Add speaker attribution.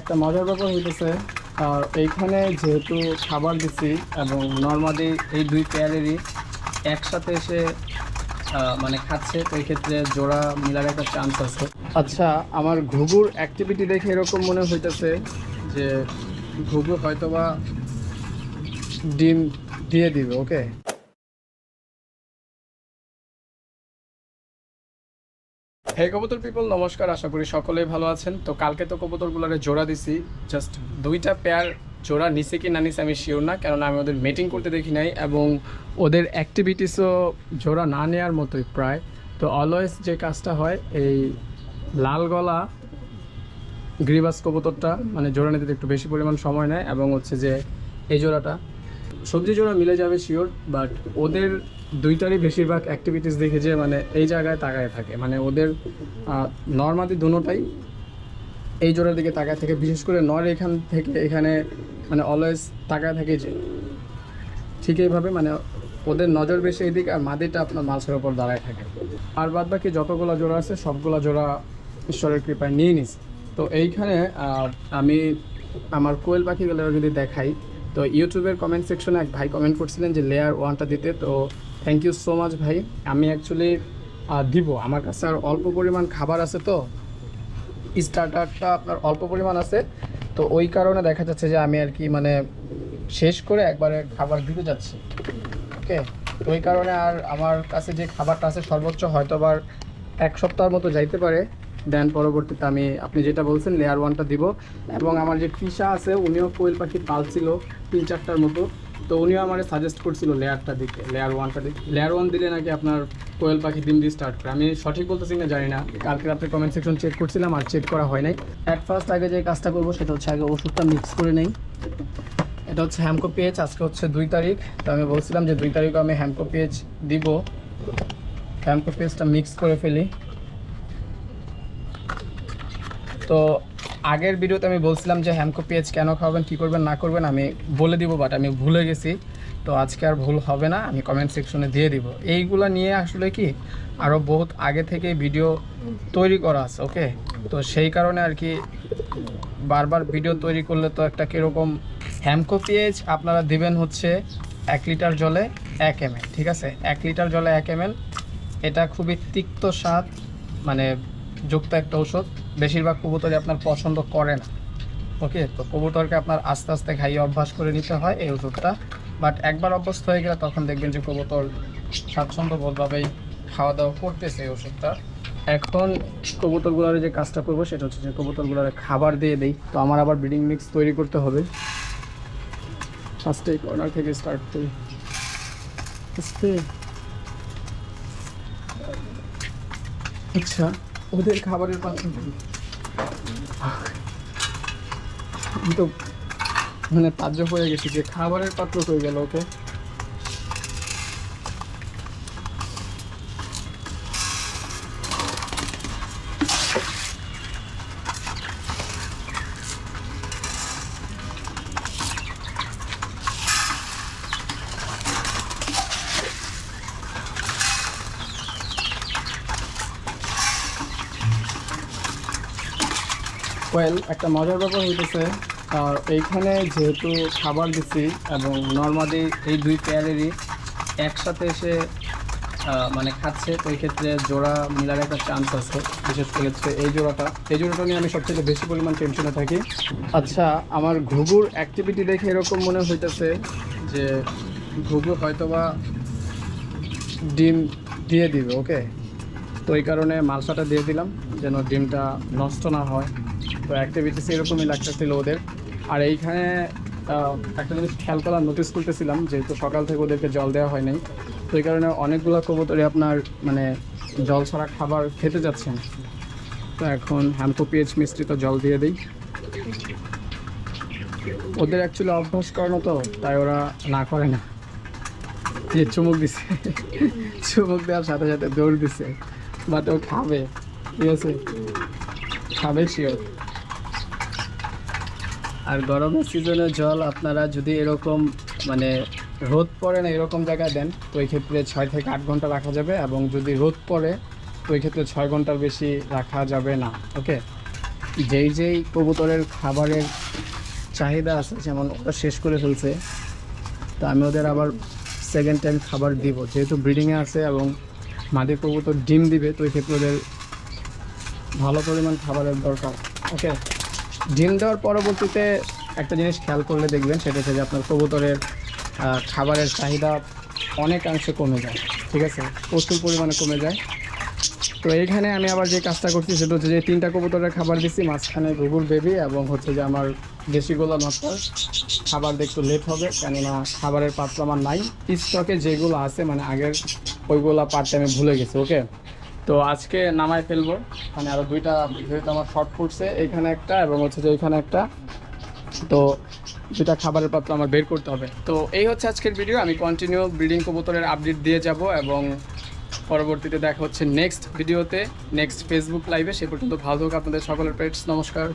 Speaker 1: একটা মজার ব্যাপার হইতেছে, আর এইখানে যেহেতু খাবার দিছি এবং নর্মালি এই দুই পেয়ারেরই একসাথে এসে মানে খাচ্ছে, তো এই ক্ষেত্রে জোড়া মিলার একটা চান্স আছে। আচ্ছা আমার ঘুঘুর অ্যাক্টিভিটি দেখে এরকম মনে হইতেছে যে ঘুঘু হয়তোবা ডিম দিয়ে দিবে ওকে হে কবুতর পিপল নমস্কার, আশা করি সকলেই ভালো আছেন। তো কালকে তো কবুতরগুলোরে জোড়া দিছি। জাস্ট দুইটা পেয়ার জোড়া নিছে কি না নিছে আমি শিওর না, কেননা আমি ওদের মিটিং করতে দেখি নাই এবং ওদের অ্যাক্টিভিটিসও জোড়া না নেওয়ার মতোই প্রায়। তো অলওয়েজ যে কাজটা হয়, এই লাল গলা গ্রিবাস কবুতরটা মানে জোড়া নিতে একটু বেশি পরিমাণ সময় নেয় এবং হচ্ছে যে এই জোড়াটা সবজি জোড়া মিলে যাবে শিওর বাট ওদের দুইটারই বেশিরভাগ অ্যাক্টিভিটিস দেখে যে মানে এই জায়গায় তাকায় থাকে। মানে ওদের নর্মালি দুটোটাই এই জোড়ার দিকে তাকায় থাকে। বিশেষ করে নর এখান থেকে এখানে মানে অলওয়েজ তাকায় থাকে যে ঠিক এইভাবে মানে ওদের নজর বেশি এইদিকে আর মাদিটা আপনার মাছের ওপর দাঁড়ায় থাকে। আর বাদ বাকি যতগুলো জোড়া আছে, সবগুলো জোড়া ঈশ্বরের কৃপায় নিয়ে নিস তো এইখানে আমি আমার কোয়েল পাখিগুলো যদি দেখাই তো ইউটিউবের কমেন্ট সেকশনে এক ভাই কমেন্ট করছিলেন যে লেয়ার ওয়ানটা দিতে, তো থ্যাংক ইউ সো মাচ ভাই। আমি অ্যাকচুয়ালি দিব। আমার কাছে আর অল্প পরিমাণ খাবার আছে তো। স্টার্টারটা আপনার অল্প পরিমাণ আছে। তো ওই কারণে দেখা যাচ্ছে যে আমি আর কি মানে শেষ করে একবারে খাবার দিতে যাচ্ছি। ওকে তো ওই কারণে আর আমার কাছে যে খাবারটা আছে সর্বোচ্চ হয়তো আবার এক সপ্তাহের মতো যাইতে পারে। দেন পরবর্তীতে আমি, আপনি যেটা বলছেন লেয়ার ওয়ানটা দিব। এবং আমার যে ফিসা আছে, উনিও কোয়েল পাখি পালছিল তিন চারটার মতো। তো উনিও আমার সাজেস্ট করছিল লেয়ারটা দিতে লেয়ার ওয়ানটা দিতে। লেয়ার ওয়ান দিলে নাকি আপনার কোয়েল পাখি ডিম দিয়ে স্টার্ট করে। আমি সঠিক বলতেছি না জানি না। কালকে রাত্রে কমেন্ট সেকশন চেক করছিলাম, আর চেক করা হয় নাই। অ্যাট ফার্স্ট আগে যে কাজটা করব, সেটা হচ্ছে আগে ওষুধটা মিক্স করে নেই। এটা হচ্ছে হ্যামকো পেজ আজকে হচ্ছে দুই তারিখ। তো আমি বলছিলাম যে দুই তারিখে আমি হ্যামকো পেজ দিব। হ্যামকো পেজটা মিক্স করে ফেলি। তো আগের ভিডিওতে আমি বলছিলাম যে হ্যামকো পেজ কেন খাওয়াবেন, কী করবেন, না করবেন, আমি বলে দিব বাট আমি ভুলে গেছি। তো আজকে আর ভুল হবে না, আমি কমেন্ট সেকশনে দিয়ে দিব। এইগুলো নিয়ে আসলে কি আরও বহুত আগে থেকে ভিডিও তৈরি করা আছে ওকে তো সেই কারণে আর কি বারবার ভিডিও তৈরি করলে তো একটা কীরকম হ্যামকো পেঁয়াজ আপনারা দিবেন হচ্ছে এক লিটার জলে এক এম ঠিক আছে? এক লিটার জলে এক এম এটা খুবই তিক্ত স্বাদ মানে যুক্ত একটা ওষুধ বেশিরভাগ কবুতরই আপনার পছন্দ করে না। ওকে? তো কবুতরকে আপনার আস্তে আস্তে খাইয়ে অভ্যাস করে নিতে হয় এই ওষুধটা। বাট একবার অভ্যস্ত হয়ে গেলে তখন দেখবেন যে কবুতর স্বাচ্ছন্দ্যবোধভাবেই খাওয়া দাওয়া করতেছে এই ওষুধটা। এখন কবুতরগুলোর যে কাজটা করব সেটা হচ্ছে যে কবুতরগুলোর খাবার দিয়ে দেই। তো আমার আবার ব্রিডিং মিক্স তৈরি করতে হবে। ফার্স্টে কর্নার থেকে স্টার্ট করি। আচ্ছা। ওদের খাবারের কই? তো মানে তাজ্য হয়ে গেছি যে খাবারের পাত্র হয়ে গেল ওকে ওয়েল একটা মজার ব্যাপার হইতেছে এইখানে যেহেতু খাবার দিচ্ছি এবং নর্মালি এই দুই পেয়ারেরই একসাথে এসে মানে খাচ্ছে, তো এই ক্ষেত্রে জোড়া মিলার একটা চান্স আছে, বিশেষ করে হচ্ছে এই জোড়াটা। এই জোড়াটা নিয়ে আমি সবচেয়ে বেশি পরিমাণ টেনশনে থাকি। আচ্ছা আমার ঘুঘুর অ্যাক্টিভিটি দেখে এরকম মনে হইতেছে যে ঘুঘু হয়তোবা ডিম দিয়ে দিবে ওকে তো এই কারণে মালসাটা দিয়ে দিলাম, যেন ডিমটা নষ্ট না হয়। তো অ্যাক্টিভিটিস এরকমই লাগতেছিল ওদের। আর এইখানে একটা জিনিস খেয়াল করার নোটিস করতেছিলাম, যেহেতু সকাল থেকে ওদেরকে জল দেওয়া হয় নাই। তো এই কারণে অনেকগুলো কবুতরে আপনার মানে জল ছাড়া খাবার খেতে যাচ্ছেন। তো এখন হ্যাম্পো পিএইচ মিষ্টি তো জল দিয়ে দিই। ওদের অ্যাকচুয়ালি অভ্যাস করানো তো, তাই ওরা না করে না। যে চুমুক দিছে। চুমুক দেওয়ার সাথে সাথে দৌড় দিছে। বাট ও খাবে ঠিক আছে খাবে শিওর আর গরমের সিজনে জল আপনারা যদি এরকম মানে রোদ পড়ে না এরকম জায়গায় দেন, তো এই ক্ষেত্রে ছয় থেকে আট ঘণ্টা রাখা যাবে এবং যদি রোদ পড়ে, তো এই ক্ষেত্রে ছয় ঘণ্টার বেশি রাখা যাবে না, ওকে? যেই যেই কবুতরের খাবারের চাহিদা আছে, যেমন ওরা শেষ করে ফেলছে, তা আমি ওদের আবার সেকেন্ড টাইম খাবার দিব। যেহেতু ব্রিডিংয়ে আছে এবং মাদি কবুতর ডিম দিবে, তো ক্ষেত্রে ওদের ভালো পরিমাণ খাবারের দরকার। ওকে ডিম দেওয়ার পরবর্তীতে একটা জিনিস খেয়াল করলে দেখবেন, সেটা হচ্ছে যে আপনার কবুতরের খাবারের চাহিদা অনেকাংশে কমে যায়। ঠিক আছে? প্রচুর পরিমাণে কমে যায়। তো এইখানে আমি আবার যে কাজটা করছি, সেটা হচ্ছে যে তিনটা কবুতরের খাবার দিচ্ছি মাঝখানে গুগল বেবি এবং হচ্ছে যে আমার দেশি গোলা মাস্টার খাবার একটু লেট হবে, কেননা খাবারের পাত্র আমার নাই। স্টকে যেগুলো আছে মানে আগের ওইগুলো পার্টটা আমি ভুলে গেছি ওকে তো আজকে নামায় ফেলব। মানে আরও দুইটা, যেহেতু আমার শর্ট ফুটছে, এখানে একটা এবং হচ্ছে যে এখানে একটা। তো দুটা খাবারের পাত্র আমার বের করতে হবে। তো এই হচ্ছে আজকের ভিডিও আমি কন্টিনিউ ব্রিডিং কবুতরের আপডেট দিয়ে যাব এবং পরবর্তীতে দেখা হচ্ছে নেক্সট ভিডিওতে নেক্সট ফেসবুক লাইভে সে পর্যন্ত ভালো থাকুক আপনাদের সকলের পেটস নমস্কার।